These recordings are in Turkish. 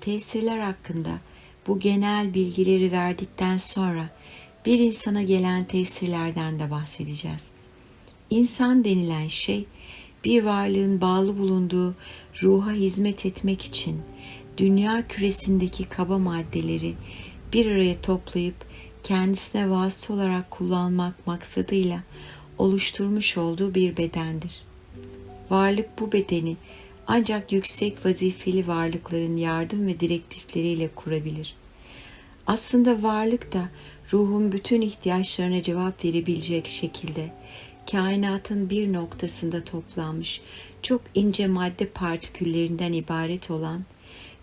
Tesirler hakkında bu genel bilgileri verdikten sonra bir insana gelen tesirlerden de bahsedeceğiz. İnsan denilen şey bir varlığın bağlı bulunduğu ruha hizmet etmek için dünya küresindeki kaba maddeleri bir araya toplayıp kendisine vasıta olarak kullanmak maksadıyla oluşturmuş olduğu bir bedendir. Varlık bu bedeni ancak yüksek vazifeli varlıkların yardım ve direktifleriyle kurabilir. Aslında varlık da ruhun bütün ihtiyaçlarına cevap verebilecek şekilde kainatın bir noktasında toplanmış çok ince madde partiküllerinden ibaret olan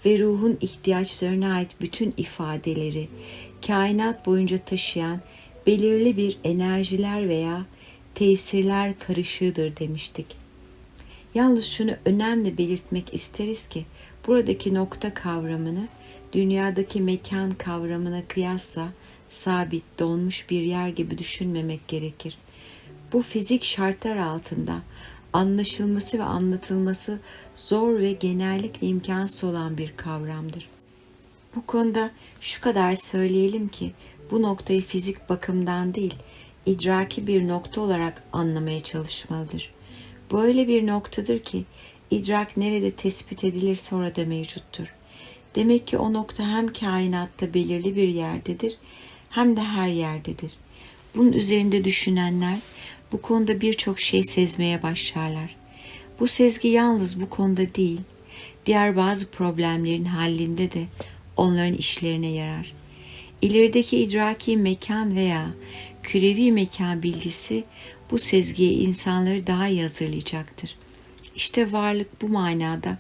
ve ruhun ihtiyaçlarına ait bütün ifadeleri kainat boyunca taşıyan belirli bir enerjiler veya tesirler karışığıdır demiştik. Yalnız şunu önemli belirtmek isteriz ki buradaki nokta kavramını dünyadaki mekan kavramına kıyasla sabit, donmuş bir yer gibi düşünmemek gerekir. Bu fizik şartlar altında anlaşılması ve anlatılması zor ve genellikle imkansız olan bir kavramdır. Bu konuda şu kadar söyleyelim ki bu noktayı fizik bakımdan değil, idraki bir nokta olarak anlamaya çalışmalıdır. Böyle bir noktadır ki idrak nerede tespit edilirse orada mevcuttur. Demek ki o nokta hem kainatta belirli bir yerdedir hem de her yerdedir. Bunun üzerinde düşünenler bu konuda birçok şey sezmeye başlarlar. Bu sezgi yalnız bu konuda değil, diğer bazı problemlerin hallində de onların işlerine yarar. İlerideki idraki mekan veya kürevi mekan bilgisi bu sezgiye insanları daha iyi hazırlayacaktır. İşte varlık bu manada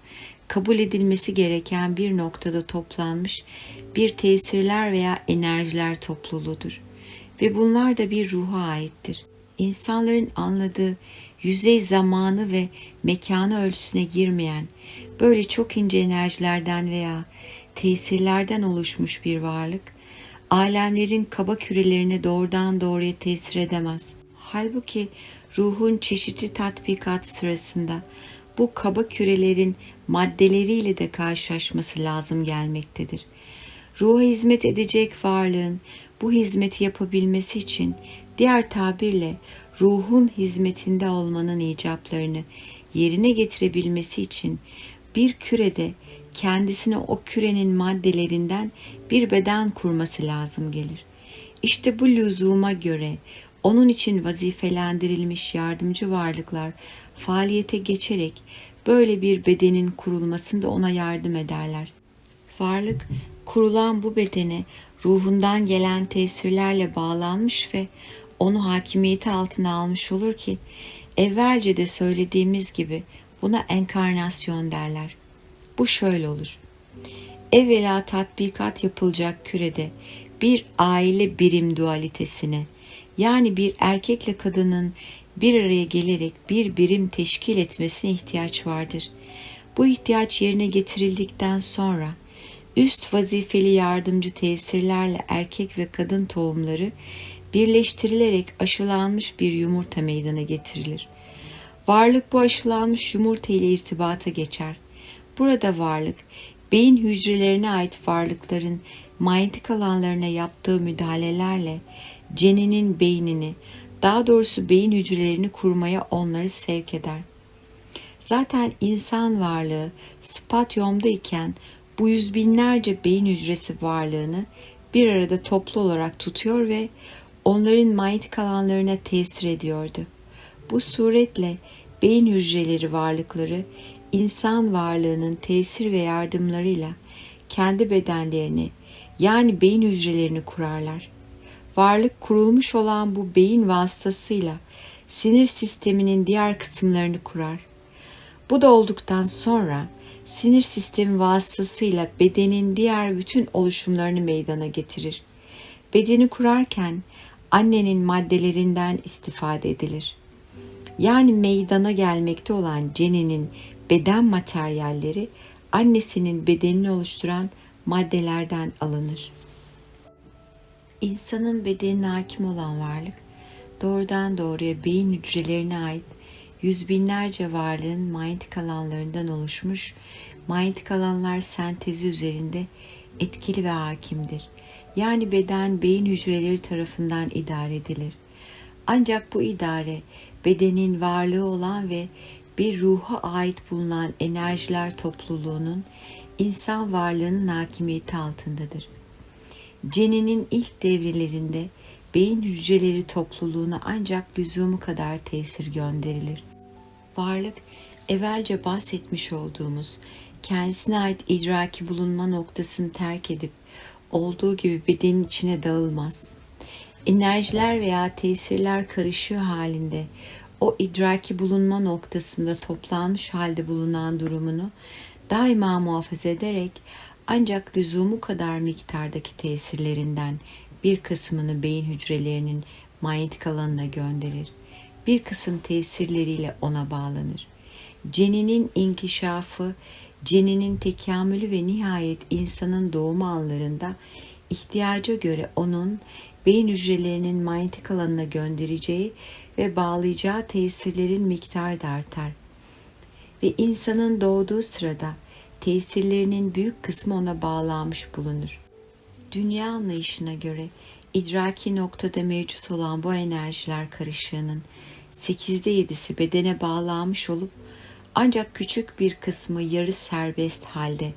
kabul edilmesi gereken bir noktada toplanmış bir tesirler veya enerjiler topluluğudur. Ve bunlar da bir ruha aittir. İnsanların anladığı yüzey zamanı ve mekanı ölçüsüne girmeyen böyle çok ince enerjilerden veya tesirlerden oluşmuş bir varlık, alemlerin kaba kürelerine doğrudan doğruya tesir edemez. Halbuki ruhun çeşitli tatbikat sırasında bu kaba kürelerin maddeleriyle de karşılaşması lazım gelmektedir. Ruha hizmet edecek varlığın bu hizmeti yapabilmesi için diğer tabirle ruhun hizmetinde olmanın icaplarını yerine getirebilmesi için bir kürede kendisine o kürenin maddelerinden bir beden kurması lazım gelir. İşte bu lüzuma göre onun için vazifelendirilmiş yardımcı varlıklar faaliyete geçerek böyle bir bedenin kurulmasında ona yardım ederler. Varlık kurulan bu bedene ruhundan gelen tesirlerle bağlanmış ve onu hakimiyeti altına almış olur ki evvelce de söylediğimiz gibi buna enkarnasyon derler. Bu şöyle olur. Evvela tatbikat yapılacak kürede bir aile birim dualitesine yani bir erkekle kadının bir araya gelerek bir birim teşkil etmesine ihtiyaç vardır. Bu ihtiyaç yerine getirildikten sonra üst vazifeli yardımcı tesirlerle erkek ve kadın tohumları birleştirilerek aşılanmış bir yumurta meydana getirilir. Varlık bu aşılanmış yumurta ile irtibata geçer. Burada varlık, beyin hücrelerine ait varlıkların manyetik alanlarına yaptığı müdahalelerle ceninin beynini, daha doğrusu beyin hücrelerini kurmaya onları sevk eder. Zaten insan varlığı spatyomda iken bu yüz binlerce beyin hücresi varlığını bir arada toplu olarak tutuyor ve onların manyetik alanlarına tesir ediyordu. Bu suretle beyin hücreleri varlıkları insan varlığının tesir ve yardımlarıyla kendi bedenlerini yani beyin hücrelerini kurarlar. Varlık kurulmuş olan bu beyin vasıtasıyla sinir sisteminin diğer kısımlarını kurar. Bu da olduktan sonra sinir sistemi vasıtasıyla bedenin diğer bütün oluşumlarını meydana getirir. Bedeni kurarken annenin maddelerinden istifade edilir. Yani meydana gelmekte olan ceninin beden materyalleri annesinin bedenini oluşturan maddelerden alınır. İnsanın bedenine hakim olan varlık doğrudan doğruya beyin hücrelerine ait yüz binlerce varlığın manyetik alanlarından oluşmuş manyetik alanlar sentezi üzerinde etkili ve hakimdir. Yani beden beyin hücreleri tarafından idare edilir. Ancak bu idare bedenin varlığı olan ve bir ruha ait bulunan enerjiler topluluğunun insan varlığının hakimiyeti altındadır. Ceninin ilk devrelerinde beyin hücreleri topluluğuna ancak lüzumu kadar tesir gönderilir. Varlık, evvelce bahsetmiş olduğumuz kendisine ait idraki bulunma noktasını terk edip olduğu gibi bedenin içine dağılmaz. Enerjiler veya tesirler karışığı halinde o idraki bulunma noktasında toplanmış halde bulunan durumunu daima muhafaza ederek ancak lüzumu kadar miktardaki tesirlerinden bir kısmını beyin hücrelerinin manyetik alanına gönderir. Bir kısım tesirleriyle ona bağlanır. Ceninin inkişafı, ceninin tekamülü ve nihayet insanın doğumu anlarında ihtiyaca göre onun beyin hücrelerinin manyetik alanına göndereceği ve bağlayacağı tesirlerin miktarı da artar. Ve insanın doğduğu sırada tesirlerinin büyük kısmı ona bağlanmış bulunur. Dünya anlayışına göre idraki noktada mevcut olan bu enerjiler karışığının sekizde yedisi bedene bağlanmış olup ancak küçük bir kısmı yarı serbest halde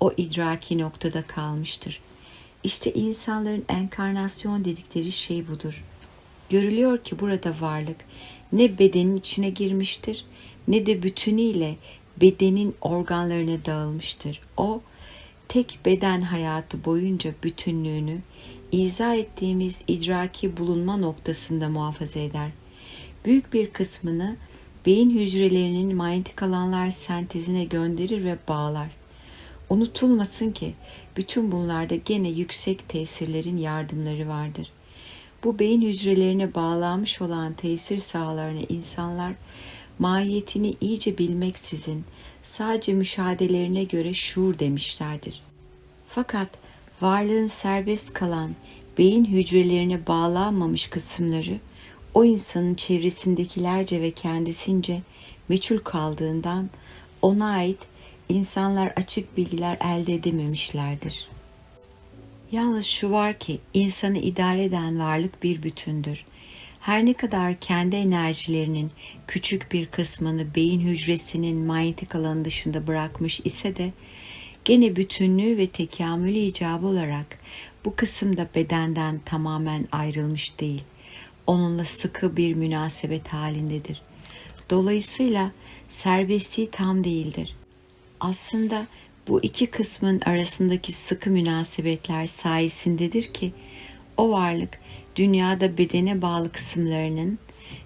o idraki noktada kalmıştır. İşte insanların enkarnasyon dedikleri şey budur. Görülüyor ki burada varlık ne bedenin içine girmiştir ne de bütünüyle bedenin organlarına dağılmıştır. O tek beden hayatı boyunca bütünlüğünü izah ettiğimiz idraki bulunma noktasında muhafaza eder. Büyük bir kısmını beyin hücrelerinin manyetik alanlar sentezine gönderir ve bağlar. Unutulmasın ki bütün bunlarda gene yüksek tesirlerin yardımları vardır. Bu beyin hücrelerine bağlanmış olan tesir sahalarını insanlar mahiyetini iyice bilmeksizin sadece müşahedelerine göre şuur demişlerdir. Fakat varlığın serbest kalan beyin hücrelerine bağlanmamış kısımları o insanın çevresindekilerce ve kendisince meçhul kaldığından ona ait insanlar açık bilgiler elde edememişlerdir. Yalnız şu var ki insanı idare eden varlık bir bütündür. Her ne kadar kendi enerjilerinin küçük bir kısmını beyin hücresinin manyetik alanı dışında bırakmış ise de gene bütünlüğü ve tekamülü icabı olarak bu kısımda bedenden tamamen ayrılmış değil. Onunla sıkı bir münasebet halindedir. Dolayısıyla serbestliği tam değildir. Aslında bu iki kısmın arasındaki sıkı münasebetler sayesindedir ki o varlık dünyada bedene bağlı kısımlarının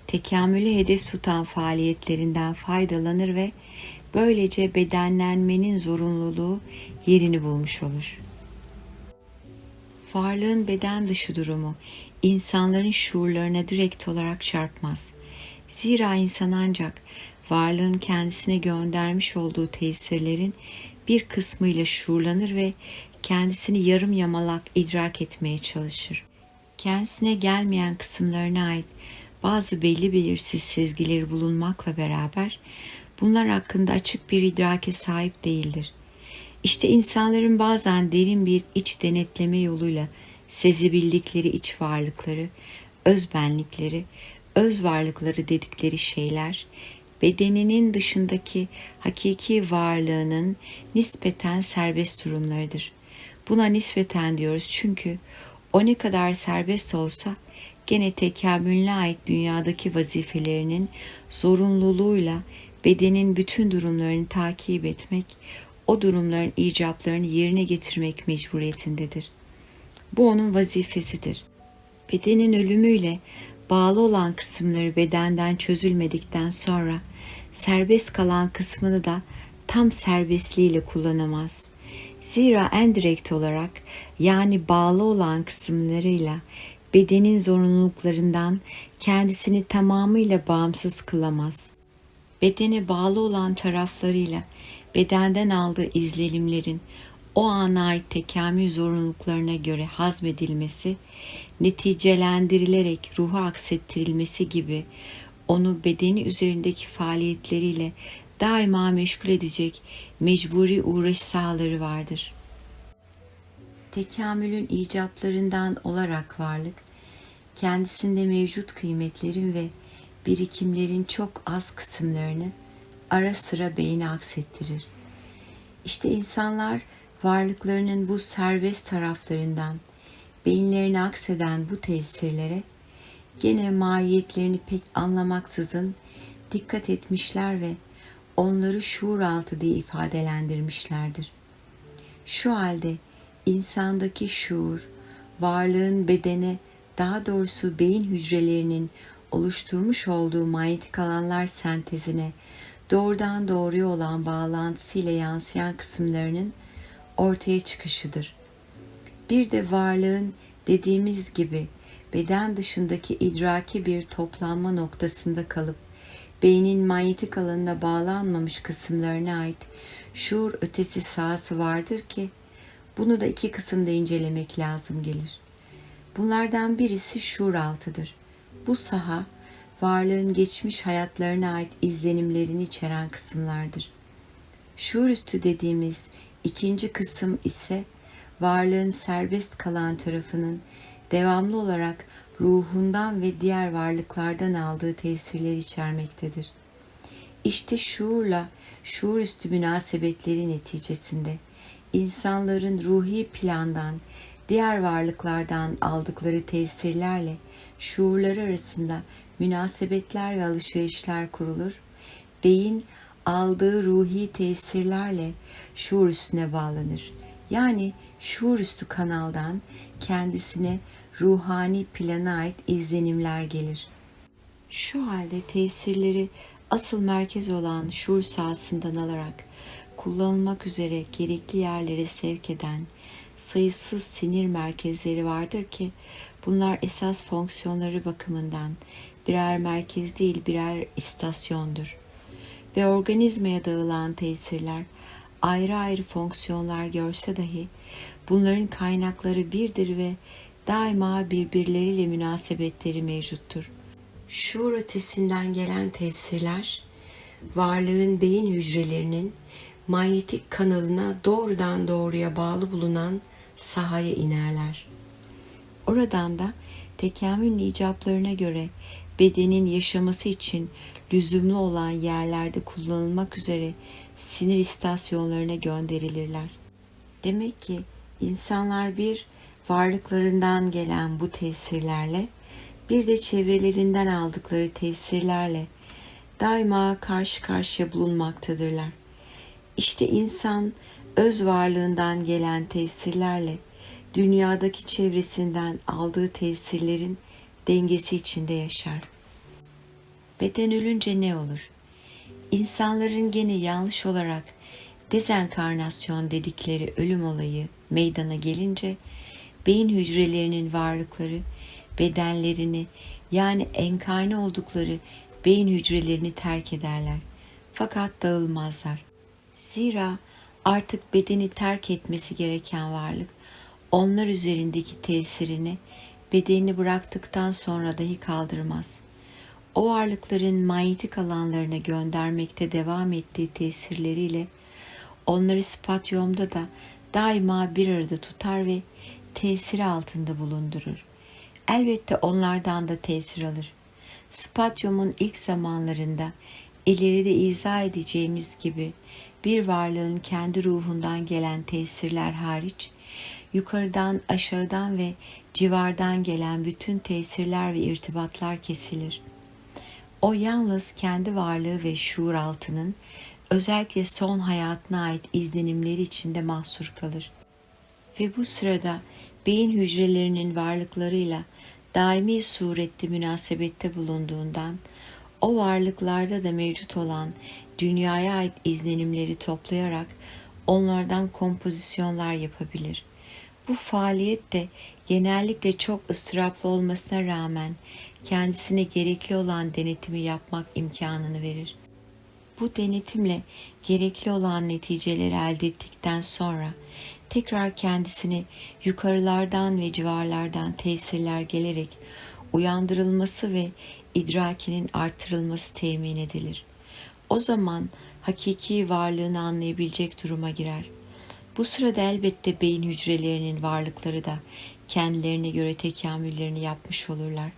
tekamülü hedef tutan faaliyetlerinden faydalanır ve böylece bedenlenmenin zorunluluğu yerini bulmuş olur. Varlığın beden dışı durumu insanların şuurlarına direkt olarak çarpmaz. Zira insan ancak varlığın kendisine göndermiş olduğu tesirlerin bir kısmıyla şuurlanır ve kendisini yarım yamalak idrak etmeye çalışır. Kendisine gelmeyen kısımlarına ait bazı belli belirsiz sezgileri bulunmakla beraber bunlar hakkında açık bir idrake sahip değildir. İşte insanların bazen derin bir iç denetleme yoluyla sezibildikleri iç varlıkları, öz benlikleri, öz varlıkları dedikleri şeyler, bedeninin dışındaki hakiki varlığının nispeten serbest durumlarıdır. Buna nispeten diyoruz çünkü o ne kadar serbest olsa gene tekamülüne ait dünyadaki vazifelerinin zorunluluğuyla bedenin bütün durumlarını takip etmek, o durumların icaplarını yerine getirmek mecburiyetindedir. Bu onun vazifesidir. Bedenin ölümüyle bağlı olan kısımları bedenden çözülmedikten sonra serbest kalan kısmını da tam serbestliğiyle kullanamaz. Zira en direkt olarak yani bağlı olan kısımlarıyla bedenin zorunluluklarından kendisini tamamıyla bağımsız kılamaz. Bedene bağlı olan taraflarıyla bedenden aldığı izlenimlerin o ana ait tekamül zorunluluklarına göre hazmedilmesi, neticelendirilerek ruha aksettirilmesi gibi onu bedeni üzerindeki faaliyetleriyle daima meşgul edecek mecburi uğraş sahaları vardır. Tekamülün icaplarından olarak varlık, kendisinde mevcut kıymetlerin ve birikimlerin çok az kısımlarını ara sıra beyne aksettirir. İşte insanlar varlıklarının bu serbest taraflarından beyinlerine akseden bu tesirlere gene mahiyetlerini pek anlamaksızın dikkat etmişler ve onları şuur altı diye ifadelendirmişlerdir. Şu halde insandaki şuur, varlığın bedene, daha doğrusu beyin hücrelerinin oluşturmuş olduğu manyetik alanlar sentezine doğrudan doğruya olan bağlantısıyla yansıyan kısımlarının ortaya çıkışıdır. Bir de varlığın dediğimiz gibi beden dışındaki idraki bir toplanma noktasında kalıp beynin manyetik alanına bağlanmamış kısımlarına ait şuur ötesi sahası vardır ki bunu da iki kısımda incelemek lazım gelir. Bunlardan birisi şuur altıdır. Bu saha varlığın geçmiş hayatlarına ait izlenimlerini içeren kısımlardır. Şuur üstü dediğimiz ikinci kısım ise varlığın serbest kalan tarafının devamlı olarak ruhundan ve diğer varlıklardan aldığı tesirler içermektedir. İşte şuurla şuur üstü münasebetleri neticesinde insanların ruhi plandan, diğer varlıklardan aldıkları tesirlerle şuurları arasında münasebetler ve alışverişler kurulur. Beyin aldığı ruhi tesirlerle şuur üstüne bağlanır. Yani şuur üstü kanaldan kendisine ruhani plana ait izlenimler gelir. Şu halde tesirleri asıl merkez olan şuur sahasından alarak kullanılmak üzere gerekli yerlere sevk eden sayısız sinir merkezleri vardır ki bunlar esas fonksiyonları bakımından birer merkez değil birer istasyondur. Ve organizmaya dağılan tesirler ayrı ayrı fonksiyonlar görse dahi bunların kaynakları birdir ve daima birbirleriyle münasebetleri mevcuttur. Şuur ötesinden gelen tesirler varlığın beyin hücrelerinin manyetik kanalına doğrudan doğruya bağlı bulunan sahaya inerler. Oradan da tekamül icaplarına göre bedenin yaşaması için lüzumlu olan yerlerde kullanılmak üzere sinir istasyonlarına gönderilirler. Demek ki insanlar bir varlıklarından gelen bu tesirlerle bir de çevrelerinden aldıkları tesirlerle daima karşı karşıya bulunmaktadırlar. İşte insan öz varlığından gelen tesirlerle dünyadaki çevresinden aldığı tesirlerin dengesi içinde yaşar. Beden ölünce ne olur? İnsanların gene yanlış olarak dezenkarnasyon dedikleri ölüm olayı meydana gelince beyin hücrelerinin varlıkları bedenlerini yani enkarne oldukları beyin hücrelerini terk ederler. Fakat dağılmazlar. Zira artık bedeni terk etmesi gereken varlık onlar üzerindeki tesirini bedenini bıraktıktan sonra dahi kaldırmaz. O varlıkların manyetik alanlarına göndermekte devam ettiği tesirleriyle onları spatyomda da daima bir arada tutar ve tesiri altında bulundurur. Elbette onlardan da tesir alır. Spatyumun ilk zamanlarında ileride izah edeceğimiz gibi bir varlığın kendi ruhundan gelen tesirler hariç, yukarıdan, aşağıdan ve civardan gelen bütün tesirler ve irtibatlar kesilir. O yalnız kendi varlığı ve şuur altının özellikle son hayatına ait izlenimleri içinde mahsur kalır. Ve bu sırada beyin hücrelerinin varlıklarıyla daimi surette münasebette bulunduğundan o varlıklarda da mevcut olan dünyaya ait izlenimleri toplayarak onlardan kompozisyonlar yapabilir. Bu faaliyet de genellikle çok ıstıraplı olmasına rağmen kendisine gerekli olan denetimi yapmak imkanını verir. Bu denetimle gerekli olan neticeleri elde ettikten sonra tekrar kendisini yukarılardan ve civarlardan tesirler gelerek uyandırılması ve idrakinin artırılması temin edilir. O zaman hakiki varlığını anlayabilecek duruma girer. Bu sırada elbette beyin hücrelerinin varlıkları da kendilerine göre tekamüllerini yapmış olurlar.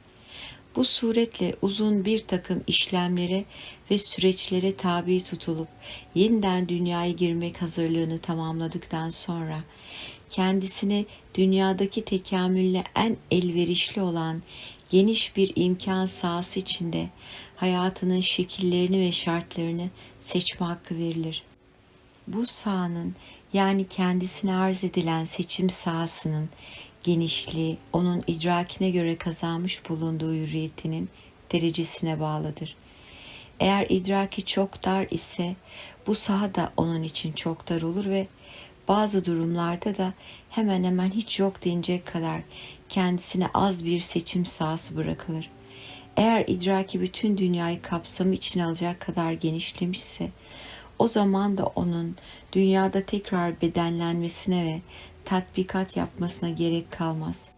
Bu suretle uzun bir takım işlemlere ve süreçlere tabi tutulup yeniden dünyaya girmek hazırlığını tamamladıktan sonra kendisine dünyadaki tekamülle en elverişli olan geniş bir imkan sahası içinde hayatının şekillerini ve şartlarını seçme hakkı verilir. Bu sahanın yani kendisine arz edilen seçim sahasının genişliği onun idrakine göre kazanmış bulunduğu hürriyetinin derecesine bağlıdır. Eğer idraki çok dar ise bu saha da onun için çok dar olur ve bazı durumlarda da hemen hemen hiç yok denecek kadar kendisine az bir seçim sahası bırakılır. Eğer idraki bütün dünyayı kapsamı içine alacak kadar genişlemişse o zaman da onun dünyada tekrar bedenlenmesine ve tatbikat yapmasına gerek kalmaz.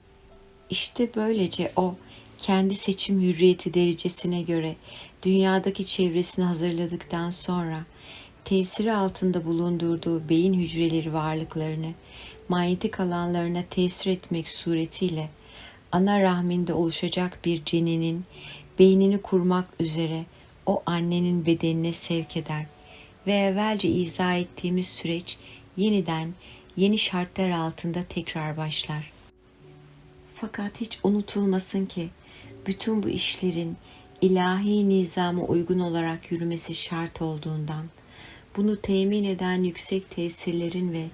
İşte böylece o kendi seçim hürriyeti derecesine göre dünyadaki çevresini hazırladıktan sonra tesiri altında bulundurduğu beyin hücreleri varlıklarını manyetik alanlarına tesir etmek suretiyle ana rahminde oluşacak bir ceninin beynini kurmak üzere o annenin bedenine sevk eder ve evvelce izah ettiğimiz süreç yeniden yeni şartlar altında tekrar başlar. Fakat hiç unutulmasın ki bütün bu işlerin ilahi nizama uygun olarak yürümesi şart olduğundan bunu temin eden yüksek tesirlerin ve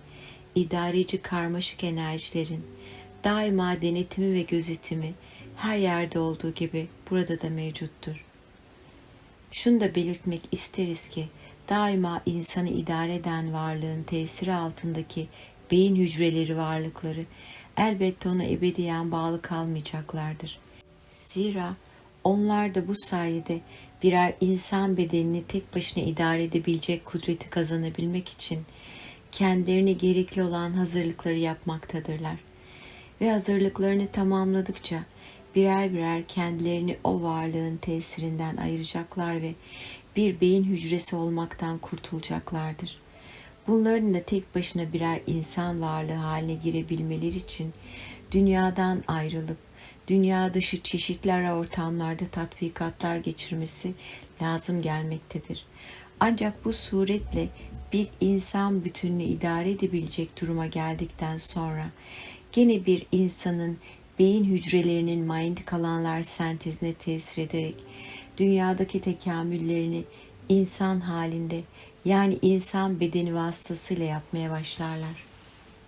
idareci karmaşık enerjilerin daima denetimi ve gözetimi her yerde olduğu gibi burada da mevcuttur. Şunu da belirtmek isteriz ki daima insanı idare eden varlığın tesiri altındaki beyin hücreleri varlıkları elbette ona ebediyen bağlı kalmayacaklardır. Zira onlar da bu sayede birer insan bedenini tek başına idare edebilecek kudreti kazanabilmek için kendilerine gerekli olan hazırlıkları yapmaktadırlar. Ve hazırlıklarını tamamladıkça birer birer kendilerini o varlığın tesirinden ayıracaklar ve bir beyin hücresi olmaktan kurtulacaklardır. Bunların da tek başına birer insan varlığı haline girebilmeleri için dünyadan ayrılıp dünya dışı çeşitli ara ortamlarda tatbikatlar geçirmesi lazım gelmektedir. Ancak bu suretle bir insan bütününü idare edebilecek duruma geldikten sonra gene bir insanın beyin hücrelerinin manyetik alanlar sentezine tesir ederek dünyadaki tekamüllerini insan halinde yani insan bedeni vasıtasıyla yapmaya başlarlar.